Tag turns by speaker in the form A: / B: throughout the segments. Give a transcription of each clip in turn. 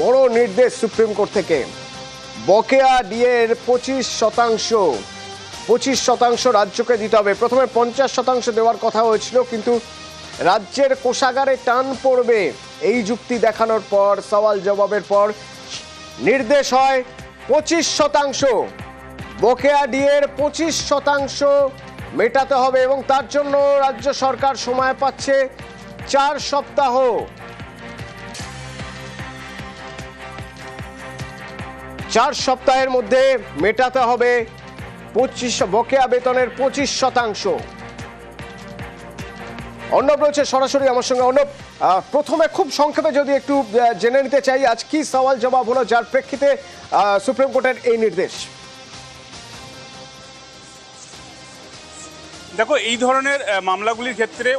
A: বড় নির্দেশ supreme court থেকে। বকেয়া ডিএর পঁচিশ শতাংশ। পঁচিশ শতাংশ রাজ্যকে দিতে হবে। প্রথমে পঞ্চাশ শতাংশ দেওয়ার কথা হয়েছিল, কিন্তু রাজ্যের কোষাগারে টান পড়বে। এই যুক্তি দেখানোর পর, সওয়াল জবাবের পর নির্দেশ হয় পঁচিশ শতাংশ। বকেয়া ডিএর পঁচিশ শতাংশ মেটাতে হবে এবং তার জন্য রাজ্য সরকার সময় পাচ্ছে চার সপ্তাহ। চার সপ্তাহের মধ্যে মেটাতে হবে পঁচিশ বকেয়া বেতনের পঁচিশ শতাংশ। অর্ণব রয়েছে সরাসরি আমার সঙ্গে। অর্ণব প্রথমে খুব সংক্ষেপে যদি একটু জেনে নিতে চাই, আজ কি সওয়াল জবাব হলো যার প্রেক্ষিতে সুপ্রিম কোর্টের এই নির্দেশ?
B: দেখো, এই ধরনের মামলাগুলির ক্ষেত্রে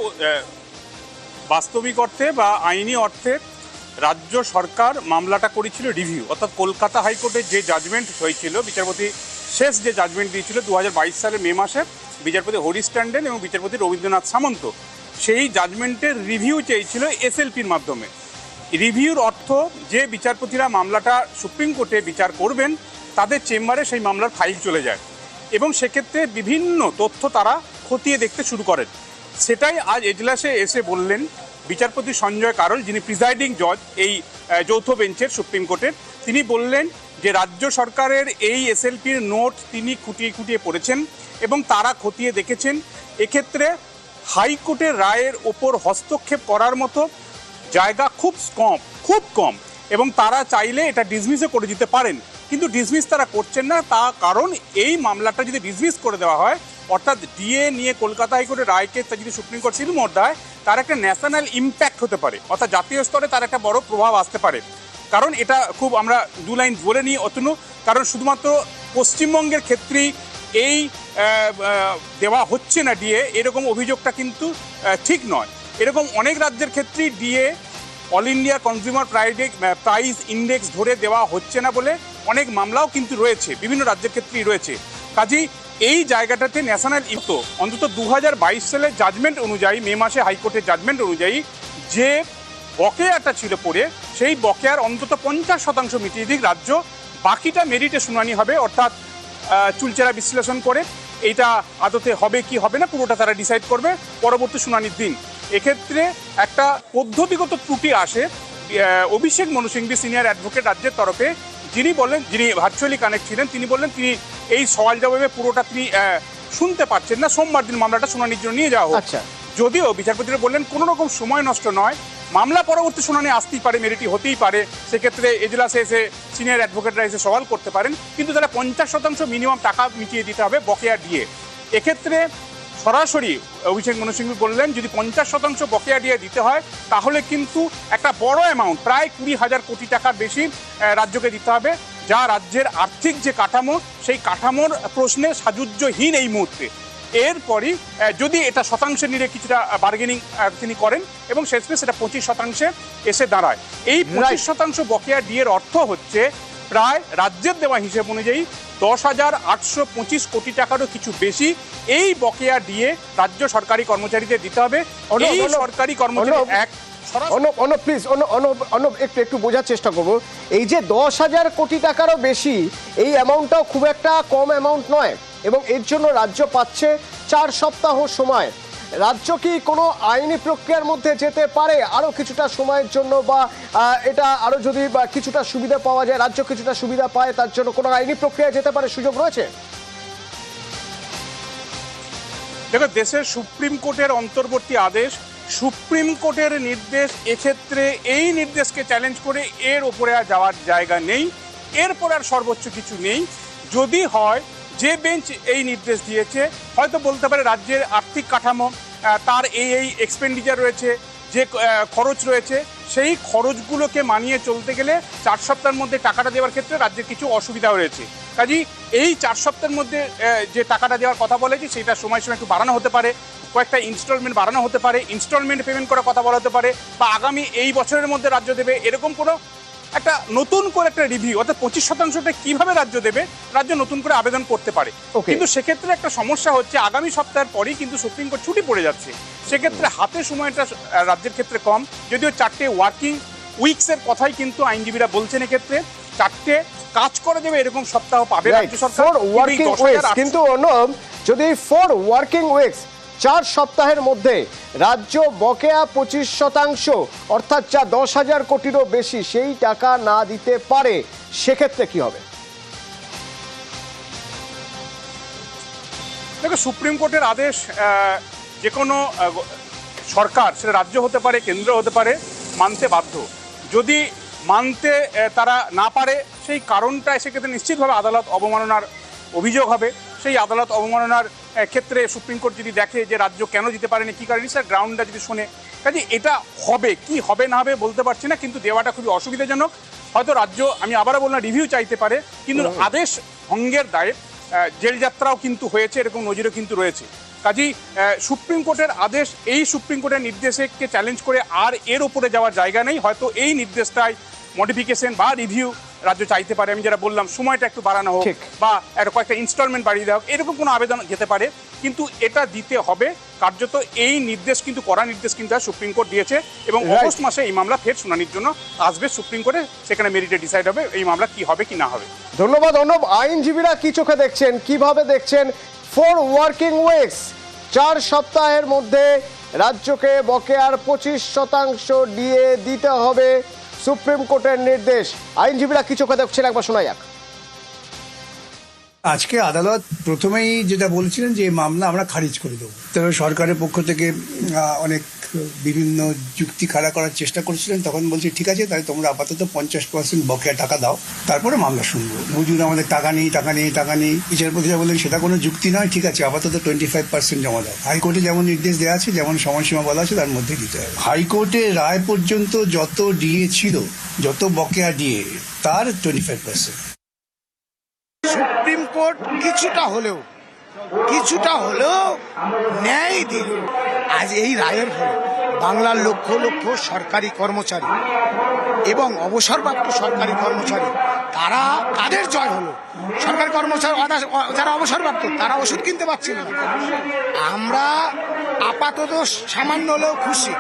B: বাস্তবিক অর্থে বা আইনি অর্থে রাজ্য সরকার মামলাটা করেছিল রিভিউ অর্থাৎ কলকাতা হাইকোর্টের যে জাজমেন্ট হয়েছিল, বিচারপতি শেষ যে জাজমেন্ট দিয়েছিল দু হাজার বাইশ সালের মে মাসে, বিচারপতি হরিশ ট্যান্ডেন এবং বিচারপতি রবীন্দ্রনাথ সামন্ত, সেই জাজমেন্টের রিভিউ চেয়েছিল এসএলপির মাধ্যমে। রিভিউর অর্থ যে বিচারপতিরা মামলাটা সুপ্রিম কোর্টে বিচার করবেন, তাদের চেম্বারে সেই মামলার ফাইল চলে যায় এবং সেক্ষেত্রে বিভিন্ন তথ্য তারা খতিয়ে দেখতে শুরু করেন। সেটাই আজ এজলাসে এসে বললেন বিচারপতি সঞ্জয় কারল, যিনি প্রিজাইডিং জজ এই যৌথ বেঞ্চের সুপ্রিম কোর্টের, তিনি বললেন যে রাজ্য সরকারের এই এসএলপির নোট তিনি খুঁটিয়ে খুঁটিয়ে পড়েছেন এবং তারা খতিয়ে দেখেছেন। এক্ষেত্রে হাইকোর্টের রায়ের ওপর হস্তক্ষেপ করার মতো জায়গা খুব কম খুব কম এবং তারা চাইলে এটা ডিসমিসও করে দিতে পারেন। কিন্তু ডিসমিস তারা করছেন না, তা কারণ এই মামলাটা যদি ডিসমিস করে দেওয়া হয় অর্থাৎ ডিএ নিয়ে কলকাতা হাইকোর্টের রায়কে যদি সুপ্রিম কোর্ট সিলমোট দেয় তার একটা ন্যাশনাল ইম্প্যাক্ট হতে পারে। অর্থাৎ জাতীয় স্তরে তার একটা বড় প্রভাব আসতে পারে। কারণ এটা খুব আমরা দু লাইন বলে নিই অতনু, কারণ শুধুমাত্র পশ্চিমবঙ্গের ক্ষেত্রেই এই দেওয়া হচ্ছে না ডিএ এরকম অভিযোগটা কিন্তু ঠিক নয়। এরকম অনেক রাজ্যের ক্ষেত্রেই DA all India consumer price index ধরে দেওয়া হচ্ছে না বলে অনেক মামলাও কিন্তু রয়েছে, বিভিন্ন রাজ্যের ক্ষেত্রেই রয়েছে। কাজেই এই জায়গাটাতে ন্যাশনাল ইতো অন্তত দু সালের জাজমেন্ট অনুযায়ী মে মাসে হাইকোর্টের জাজমেন্ট অনুযায়ী যে বকেয়াটা ছিল পড়ে, সেই বকেয়ার অন্তত পঞ্চাশ শতাংশ মিটিয়ে দিক রাজ্য। বাকিটা মেরিটে শুনানি হবে, অর্থাৎ চুলচেরা বিশ্লেষণ করে এইটা আদতে হবে কি হবে না, পুরোটা তারা ডিসাইড করবে পরবর্তী শুনানির দিন। এক্ষেত্রে একটা পদ্ধতিগত ত্রুটি আসে অভিষেক মনু সিংভি সিনিয়র অ্যাডভোকেট রাজ্যের তরফে, যিনি বললেন যিনি ভার্চুয়ালি কানেক্ট ছিলেন, তিনি বললেন তিনি এই সওয়াল জবাবে পুরোটা তিনি শুনতে পাচ্ছেন না। সোমবার দিন মামলাটা শুনানির জন্য নিয়ে যাওয়া
A: আচ্ছা।
B: যদিও বিচারপতিরা বললেন কোনো রকম সময় নষ্ট নয়। মামলা পরবর্তী শুনানি আসতেই পারে মেরিটি হতেই পারে। সেক্ষেত্রে এজলাসে এসে সিনিয়র অ্যাডভোকেটরা এসে সওয়াল করতে পারেন। কিন্তু তারা পঞ্চাশ শতাংশ মিনিমাম টাকা মিটিয়ে দিতে হবে বকেয়া দিয়ে এক্ষেত্রে সরাসরি অভিষেক মনু সিংভি বললেন যদি পঞ্চাশ শতাংশ বকেয়া দিয়ে দিতে হয় তাহলে কিন্তু একটা বড় অ্যামাউন্ট প্রায় কুড়ি হাজার কোটি টাকার বেশি রাজ্যকে দিতে হবে। যা রাজ্যের আর্থিক যে কাঠামো সেই কাঠামোর প্রশ্নে সাজুজ্যহীন এই মুহূর্তে। এরপরই যদি এটা শতাংশে নিয়ে কিছুটা বার্গেনিং তিনি করেন এবং শেষমেশ সেটা পঁচিশ শতাংশে এসে দাঁড়ায়। এই পঁচিশ শতাংশ বকেয়া ডিয়ের অর্থ হচ্ছে প্রায় রাজ্যের দেওয়া হিসেব অনুযায়ী দশ হাজার আটশো পঁচিশ কোটি টাকারও কিছু বেশি এই বকেয়া দিয়ে রাজ্য সরকারি কর্মচারীদের দিতে হবে। এই সরকারি কর্মচারী এক
A: অনব অনব প্লিজ অনব অনব একটু একটু বোঝার চেষ্টা করব। এই যে দশ হাজার কোটি টাকারও বেশি এই অ্যামাউন্টটাও খুব একটা কম অ্যামাউন্ট নয় এবং এর জন্য রাজ্য পাচ্ছে চার সপ্তাহ সময়। রাজ্য কি কোনো আইনি প্রক্রিয়ার মধ্যে যেতে পারে? আরও কিছুটা সময়ের জন্য বা এটা আরও যদি বা কিছুটা সুবিধা পাওয়া যায় রাজ্য কিছুটা সুবিধা পায় তার জন্য কোনো আইনি প্রক্রিয়া যেতে পারে সুযোগ রয়েছে?
B: দেখো দেশের সুপ্রিম কোর্টের অন্তর্বর্তী আদেশ সুপ্রিম কোর্টের নির্দেশ, এক্ষেত্রে এই নির্দেশকে চ্যালেঞ্জ করে এর ওপরে আর যাওয়ার জায়গা নেই। এরপর আর সর্বোচ্চ কিছু নেই। যদি হয়, যে বেঞ্চ এই নির্দেশ দিয়েছে, হয়তো বলতে পারে রাজ্যের আর্থিক কাঠামো তার এই এই এক্সপেন্ডিচার রয়েছে, যে খরচ রয়েছে, সেই খরচগুলোকে মানিয়ে চলতে গেলে চার সপ্তাহের মধ্যে টাকাটা দেওয়ার ক্ষেত্রে রাজ্যের কিছু অসুবিধা রয়েছে। কাজেই এই চার সপ্তাহের মধ্যে যে টাকাটা দেওয়ার কথা বলেছি সেটা সময় সময় একটু বাড়ানো হতে পারে কয়েকটা ইনস্টলমেন্ট বাড়ানো হতে পারে ইনস্টলমেন্ট পেমেন্ট করার কথা বলা হতে পারে বা আগামী এই বছরের মধ্যে রাজ্য দেবে এরকম কোনো একটা নতুন করে একটা রিভিউ অর্থাৎ পঁচিশ শতাংশটা কীভাবে রাজ্য দেবে রাজ্য নতুন করে আবেদন করতে পারে. কিন্তু সেক্ষেত্রে একটা সমস্যা হচ্ছে আগামী সপ্তাহের পরেই কিন্তু সুপ্রিম কোর্ট ছুটি পড়ে যাচ্ছে। সেক্ষেত্রে হাতে সময়টা রাজ্যের ক্ষেত্রে কম যদিও চারটে ওয়ার্কিং উইকসের কথাই কিন্তু আইনজীবীরা বলছেন এক্ষেত্রে। চারটে কাজ করে দেবে এরকম সপ্তাহ পাবে রাজ্য সরকার।
A: ওয়ার্কিং
B: 10,800
A: উইকস কিন্তু অনব যদি ফোর ওয়ার্কিং উইকস চার সপ্তাহের মধ্যে রাজ্য বকেয়া পঁচিশ শতাংশ অর্থাৎ যা দশ হাজার কোটিরও বেশি সেই টাকা না দিতে পারে সেক্ষেত্রে কি হবে?
B: দেখো সুপ্রিম কোর্টের আদেশ যে কোনো সরকার সেটা রাজ্য হতে পারে কেন্দ্র হতে পারে মানতে বাধ্য। যদি মানতে তারা না পারে সেই কারণটা সেক্ষেত্রে নিশ্চিতভাবে আদালত অবমাননার অভিযোগ হবে। সেই আদালত অবমাননার ক্ষেত্রে সুপ্রিম কোর্ট যদি দেখে যে রাজ্য কেন দিতে পারেনি কী কারণে স্যার গ্রাউন্ডটা যদি শোনে। কাজে এটা হবে কি হবে না হবে বলতে পারছি না কিন্তু দেওয়াটা খুবই অসুবিধাজনক। হয়তো রাজ্য আমি আবারও বললাম রিভিউ চাইতে পারে কিন্তু আদেশ ভঙ্গের দায়ে জেল যাত্রাও কিন্তু হয়েছে এরকম নজিরও কিন্তু রয়েছে। কাজেই সুপ্রিম কোর্টের আদেশ এই সুপ্রিম কোর্টের নির্দেশকে চ্যালেঞ্জ করে আর এর ওপরে যাওয়ার জায়গা নেই। হয়তো এই নির্দেশটাই মডিফিকেশন বা রিভিউ রাজ্য চাইতে পারে। আমি যেটা বললাম সময়টা একটু বাড়ানো হোক বা একটা কয়েকটা ইনস্টলমেন্ট বাড়িয়ে দেওয়া হোক এরকম কোনো আবেদন যেতে পারে। কিন্তু এটা দিতে হবে কার্যত এই নির্দেশ কিন্তু কড়া নির্দেশ কিন্তু সুপ্রিম কোর্ট দিয়েছে এবং. অগস্ট মাসে এই মামলা ফের শুনানির জন্য আসবে সুপ্রিম কোর্টে। সেখানে মেরিটে ডিসাইড হবে এই মামলা কি হবে কি না হবে।
A: ধন্যবাদ অর্ণব। আইনজীবীরা কি চোখে দেখছেন কীভাবে দেখছেন ফোর ওয়ার্কিং ওয়েক্স চার সপ্তাহের মধ্যে রাজ্যকে বকেয়ার পঁচিশ শতাংশ দিয়ে দিতে হবে সুপ্রিম কোর্টের নির্দেশ। আইনজীবীরা কি চোখে দেখছেন? একবার শোনা যাক।
C: আজকে আদালত প্রথমেই যেটা বলছিলেন যে মামলা আমরা খারিজ করে দেবো। তবে সরকারের পক্ষ থেকে অনেক বিভিন্ন যুক্তি খাড়া করার চেষ্টা করছিলেন, তখন বলছে, ঠিক আছে, তাহলে তোমরা আপাতত পঞ্চাশ পার্সেন্ট বকেয়া টাকা দাও, তারপরে মামলা শুনব। হুজুর আমাদের টাকা নেই টাকা নেই টাকা নেই। বিচারপতিরা বললেন, সেটা কোনো যুক্তি নয়, ঠিক আছে, আপাতত টোয়েন্টি ফাইভ পার্সেন্ট জমা দাও। হাইকোর্টে যেমন নির্দেশ দেওয়া আছে, যেমন সময়সীমা বলা আছে, তার মধ্যে দিতে হবে। হাইকোর্টে রায় পর্যন্ত যত ডিএ ছিল, যত বকেয়া ডিএ, তার twenty five percent
D: Supreme Court কিছুটা হলেও কিছুটা হলেও ন্যায় দিল। আজ এই রায়ের ফলে বাংলার লক্ষ লক্ষ সরকারি কর্মচারী এবং অবসরপ্রাপ্ত সরকারি কর্মচারী, তারা কাদের জয় হলো। সরকারি কর্মচারী যারা অবসরপ্রাপ্ত, তারা ওষুধ কিনতে পারছে না। আমরা আপাতত সামান্য হলেও খুশি।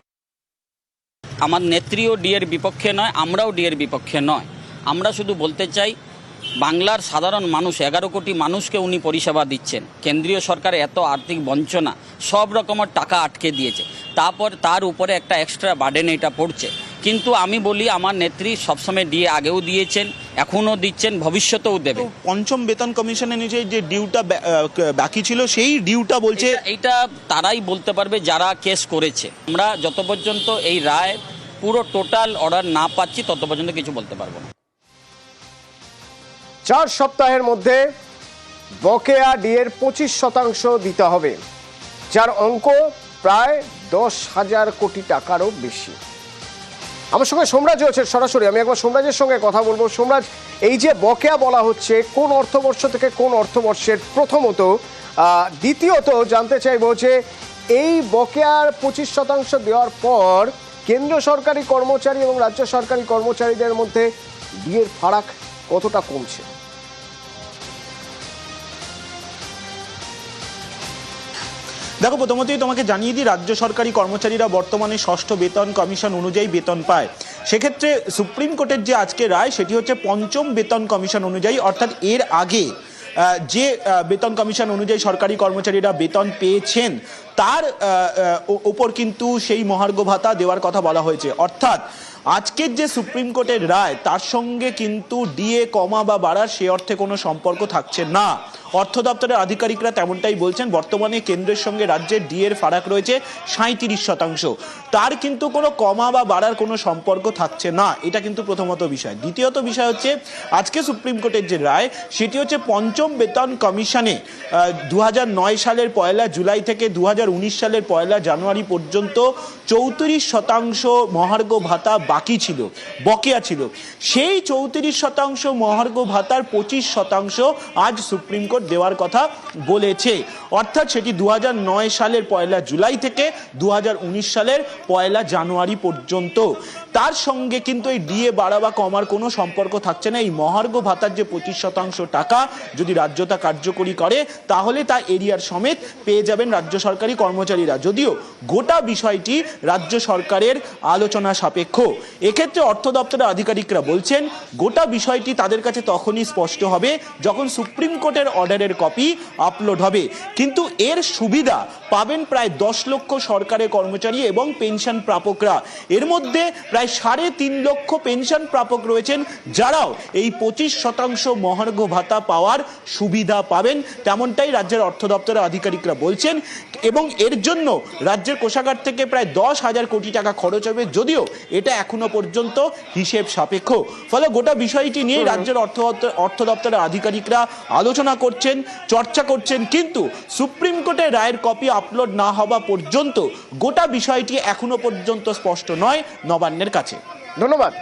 E: আমার নেত্রীও ডিএর বিপক্ষে নয়, আমরাও ডিএর বিপক্ষে নয়। আমরা শুধু বলতে চাই বাংলার সাধারণ মানুষ এগারো কোটি মানুষকে উনি পরিষেবা দিচ্ছেন। কেন্দ্রীয় সরকার এত আর্থিক বঞ্চনা সব রকমের টাকা আটকে দিয়েছে। তারপর তার উপরে একটা এক্সট্রা বার্ডেন এটা পড়ছে। কিন্তু আমি বলি আমার নেত্রী সবসময় ডিএ আগেও দিয়েছেন এখনও দিচ্ছেন ভবিষ্যতেও দেবে।
F: পঞ্চম বেতন কমিশনের নিচে যে ডিউটা বাকি ছিল সেই ডিউটা বলছে
E: এটা- এইটা তারাই বলতে পারবে যারা কেস করেছে। আমরা যত পর্যন্ত এই রায় পুরো টোটাল অর্ডার না পাচ্ছি তত পর্যন্ত কিছু বলতে পারব না।
A: চার সপ্তাহের মধ্যে বকেয়া ডিএর পঁচিশ শতাংশ দিতে হবে, যার অঙ্ক প্রায় দশ হাজার কোটি টাকারও বেশি। আমার সঙ্গে সোমরাজ রয়েছে সরাসরি, আমি একবার সোমরাজের সঙ্গে কথা বলব। সোমরাজ, এই যে বকেয়া বলা হচ্ছে, কোন অর্থবর্ষ থেকে কোন অর্থবর্ষের প্রথমত? দ্বিতীয়ত জানতে চাইব যে এই বকেয়ার পঁচিশ শতাংশ দেওয়ার পর কেন্দ্র সরকারি কর্মচারী এবং রাজ্য সরকারি কর্মচারীদের মধ্যে বিয়ের ফারাক কতটা কমছে?
F: দেখো, প্রথমতই তোমাকে জানিয়ে দিই, রাজ্য সরকারি কর্মচারীরা বর্তমানে ষষ্ঠ বেতন কমিশন অনুযায়ী বেতন পায়। সেক্ষেত্রে সুপ্রিম কোর্টের যে আজকে রায়, সেটি হচ্ছে পঞ্চম বেতন কমিশন অনুযায়ী, অর্থাৎ এর আগে যে বেতন কমিশন অনুযায়ী সরকারি কর্মচারীরা বেতন পেয়েছেন, তার ওপর কিন্তু সেই মহার্ঘ ভাতা দেওয়ার কথা বলা হয়েছে। অর্থাৎ, আজকের যে সুপ্রিম কোর্টের রায়, তার সঙ্গে কিন্তু ডিএ, কমা বা বাড়ার সে অর্থে কোনো সম্পর্ক থাকছে না। অর্থ দপ্তরের আধিকারিকরা তেমনটাই বলছেন, বর্তমানে কেন্দ্রের সঙ্গে রাজ্যের ডিএর ফারাক রয়েছে সাঁত্রিশ শতাংশ। তার কিন্তু কোনো কমা বা বাড়ার কোনো সম্পর্ক থাকছে না। এটা কিন্তু প্রথমত বিষয়। দ্বিতীয়ত বিষয় হচ্ছে, আজকে সুপ্রিম কোর্টের যে রায়, সেটি হচ্ছে পঞ্চম বেতন কমিশনে দু হাজার নয় সালের পয়লা জুলাই থেকে দু হাজার উনিশ সালের পয়লা জানুয়ারি পর্যন্ত চৌত্রিশ শতাংশ মহার্ঘ ভাতা বাকি ছিল, বকেয়া ছিল। সেই চৌত্রিশ শতাংশ মহার্ঘ ভাতার পঁচিশ শতাংশ আজ সুপ্রিম কোর্ট দেওয়ার কথা বলেছে। অর্থাৎ সেটি দু হাজার নয় সালের পয়লা জুলাই থেকে দু হাজার উনিশ সালের পয়লা জানুয়ারি পর্যন্ত। তার সঙ্গে কিন্তু এই ডিএ বাড়া বা কমার কোনো সম্পর্ক থাকছে না। এই মহার্ঘ ভাতার যে পঁচিশ শতাংশ টাকা যদি রাজ্য তা কার্যকরী করে, তাহলে তা এরিয়ার সমেত পেয়ে যাবেন রাজ্য সরকারি কর্মচারীরা। যদিও গোটা বিষয়টি রাজ্য সরকারের আলোচনা সাপেক্ষ। এক্ষেত্রে অর্থ দপ্তরের আধিকারিকরা বলছেন, গোটা বিষয়টি তাদের কাছে তখনই স্পষ্ট হবে যখন সুপ্রিম কোর্টের অর্ডারের কপি আপলোড হবে। কিন্তু এর সুবিধা পাবেন প্রায় দশ লক্ষ সরকারের কর্মচারী এবং পেনশন প্রাপকরা। এর মধ্যে প্রায় সাড়ে তিন লক্ষ পেনশন প্রাপক রয়েছেন যারাও এই পঁচিশ শতাংশ মহার্ঘ ভাতা পাওয়ার সুবিধা পাবেন তেমনটাই রাজ্যের অর্থ দপ্তরের আধিকারিকরা বলছেন। এবং এর জন্য রাজ্যের কোষাগার থেকে প্রায় দশ হাজার কোটি টাকা খরচ হবে যদিও এটা এখনও পর্যন্ত হিসেব সাপেক্ষ। ফলে গোটা বিষয়টি নিয়ে রাজ্যের অর্থ অর্থ দপ্তরের আধিকারিকরা আলোচনা করছেন চর্চা করছেন কিন্তু সুপ্রিম কোর্টের রায়ের কপি আপলোড না হওয়া পর্যন্ত গোটা বিষয়টি এখনও পর্যন্ত স্পষ্ট নয় নবান্নের কাছে।
A: ধন্যবাদ।